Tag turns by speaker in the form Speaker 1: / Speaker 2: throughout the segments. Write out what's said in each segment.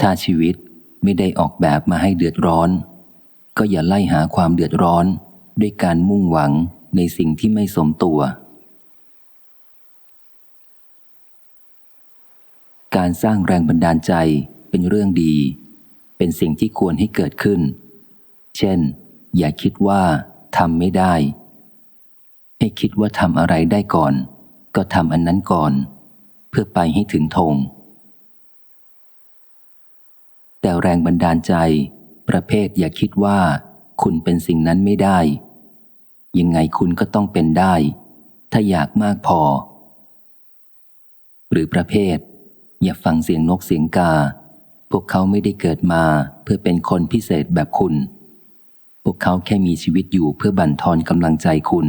Speaker 1: ถ้าชีวิตไม่ได้ออกแบบมาให้เดือดร้อน ก็อย่าไล่หาความเดือดร้อน ด้วยการมุ่งหวังในสิ่งที่ไม่สมตัว การสร้างแรงบันดาลใจเป็นเรื่องดี เป็นสิ่งที่ควรให้เกิดขึ้น เช่น อย่าคิดว่าทำไม่ได้ ให้คิดว่าทำอะไรได้ก่อน ก็ทำอันนั้นก่อน เพื่อไปให้ถึงธง แต่แรงบันดาลใจ ประเภทอย่าคิดว่า คุณเป็นสิ่งนั้นไม่ได้ ยังไงคุณก็ต้องเป็นได้ ถ้าอยากมากพอ หรือประเภท อย่าฟังเสียงนกเสียงกา พวกเขาไม่ได้เกิดมาเพื่อเป็นคนพิเศษแบบคุณ พวกเขาแค่มีชีวิตอยู่เพื่อบั่นทอนกำลังใจคุณ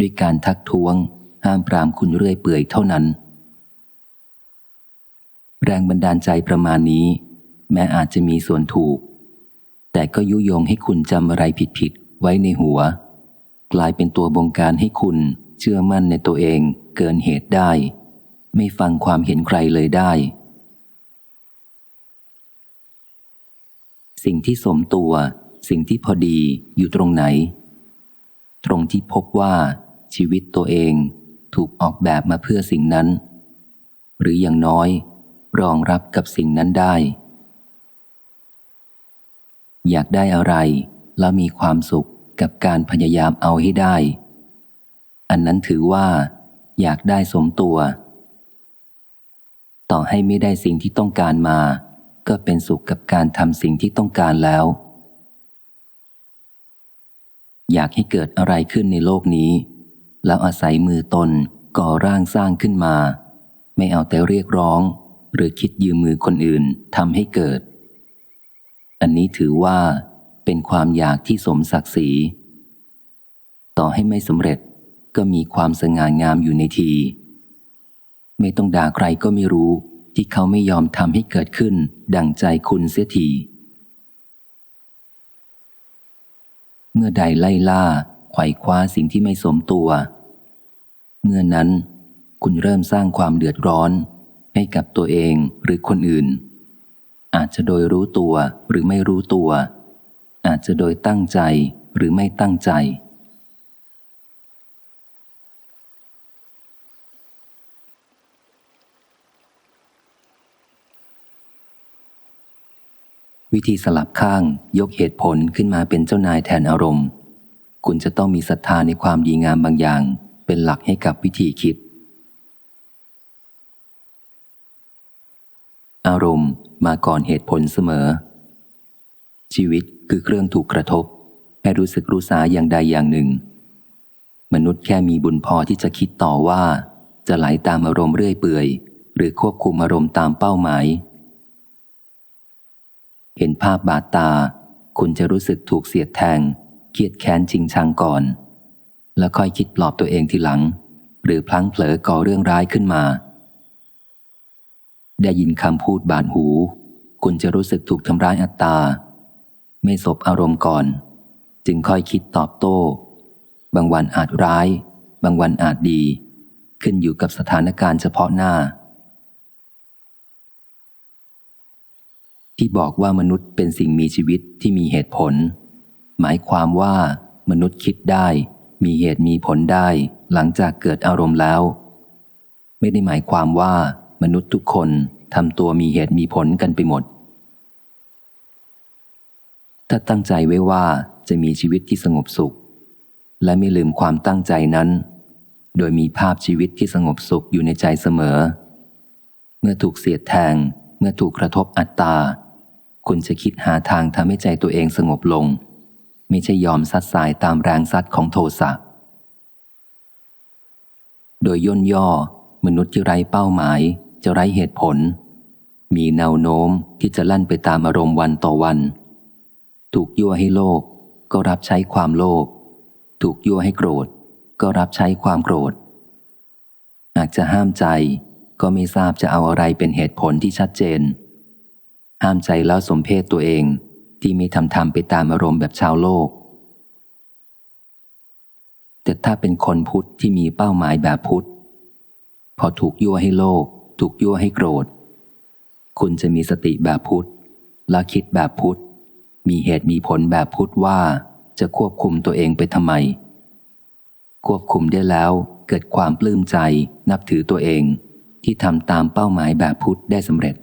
Speaker 1: ด้วยการทักท้วง ห้ามปรามคุณเรื่อยเปื่อยเท่านั้น แรงบันดาลใจประมาณนี้ แม้อาจจะมีส่วนถูก แต่ก็ยุยงให้คุณจำอะไรผิดๆไว้ในหัว กลายเป็นตัวบงการให้คุณเชื่อมั่นในตัวเองเกินเหตุได้ ไม่ฟังความเห็นใครเลยได้ สิ่งที่สมตัว สิ่งที่พอดีอยู่ตรงไหน ตรงที่พบว่าชีวิตตัวเองถูกออกแบบมาเพื่อสิ่งนั้น หรืออย่างน้อย รองรับกับสิ่งนั้นได้ อยากได้อะไร แล้วมีความสุขกับการพยายามเอาให้ได้ อันนั้นถือว่า อยากได้สมตัว ต่อให้ไม่ได้สิ่งที่ต้องการมา ก็เป็นสุขกับการทำสิ่งที่ต้องการแล้ว อยากให้เกิดอะไรขึ้นในโลกนี้ แล้วอาศัยมือตนก่อร่างสร้างขึ้นมา ไม่เอาแต่เรียกร้อง หรือคิดยืมมือคนอื่นทำให้เกิด อันนี้ถือว่าเป็นความอยากที่สมศักดิ์ศรี ต่อให้ไม่สำเร็จก็มีความสง่างามอยู่ในที ไม่ต้องด่าใครก็ไม่รู้ที่เขาไม่ยอมทำให้เกิดขึ้น ดั่งใจคุณเสียที เมื่อใดไล่ล่าไขว่คว้าสิ่งที่ไม่สมตัว เมื่อนั้นคุณเริ่มสร้างความเดือดร้อนให้กับตัวเองหรือคนอื่น อาจจะโดยรู้ตัวหรือไม่รู้ตัว อาจจะโดยตั้งใจหรือไม่ตั้งใจ วิธีสลับข้างยกเหตุผลขึ้นมาเป็นเจ้านายแทนอารมณ์ คุณจะต้องมีศรัทธาในความดีงามบางอย่าง เป็นหลักให้กับวิธีคิด อารมณ์มาก่อนเหตุผลเสมอ ชีวิตคือเครื่องถูกกระทบ ให้รู้สึกรู้สาอย่างใดอย่างหนึ่ง มนุษย์แค่มีบุญพอที่จะคิดต่อว่า จะไหลาตามอารมณ์เรื่อยเปื่อย หรือควบคุมอารมณ์ตามเป้าหมาย เห็นภาพบาดตา คุณจะรู้สึกถูกเสียดแทงเครียดแค้นจริงชังก่อน แล้วค่อยคิดปลอบตัวเองทีหลัง หรือพลั้งเผลอก่อเรื่องร้ายขึ้นมา ได้ยินคำพูดบาดหู คุณจะรู้สึกถูกทำร้ายอัตตา ไม่สบอารมณ์ก่อน จึงค่อยคิดตอบโต้ บางวันอาจร้าย บางวันอาจดี ขึ้นอยู่กับสถานการณ์เฉพาะหน้า ที่บอกว่ามนุษย์เป็นสิ่งมีชีวิตที่มีเหตุผล หมายความว่ามนุษย์คิดได้ มีเหตุมีผลได้ หลังจากเกิดอารมณ์แล้ว ไม่ได้หมายความว่า มนุษย์ทุกคนทำตัวมีเหตุมีผลกันไปหมด ถ้าตั้งใจไว้ว่าจะมีชีวิตที่สงบสุข และไม่ลืมความตั้งใจนั้น โดยมีภาพชีวิตที่สงบสุขอยู่ในใจเสมอ เมื่อถูกเสียดแทง เมื่อถูกกระทบอัตตา คุณจะคิดหาทางทำให้ใจตัวเองสงบลง ไม่ใช่ยอมซัดสายตามแรงซัดของโทสะโดยย่นย่อมนุษย์ที่ไร้เป้าหมาย จะไร้เหตุผล มีแนวโน้มที่จะลั่นไปตามอารมณ์วันต่อวัน ถูกยั่วให้โลภก็รับใช้ความโลภ ถูกยั่วให้โกรธ ก็รับใช้ความโกรธ หากจะห้ามใจก็ไม่ทราบจะเอาอะไรเป็นเหตุผลที่ชัดเจน ห้ามใจแล้วสมเพศตัวเองที่ไม่ทำทำไปตามอารมณ์แบบชาวโลก แต่ถ้าเป็นคนพุทธที่มีเป้าหมายแบบพุทธ พอถูกยั่วให้โลภ ถูกยั่วให้โกรธ คุณจะมีสติแบบพุทธและคิดแบบพุทธ มีเหตุมีผลแบบพุทธว่าจะควบคุมตัวเองไปทำไม ควบคุมได้แล้วเกิดความปลื้มใจนับถือตัวเองที่ทำตามเป้าหมายแบบพุทธได้สำเร็จ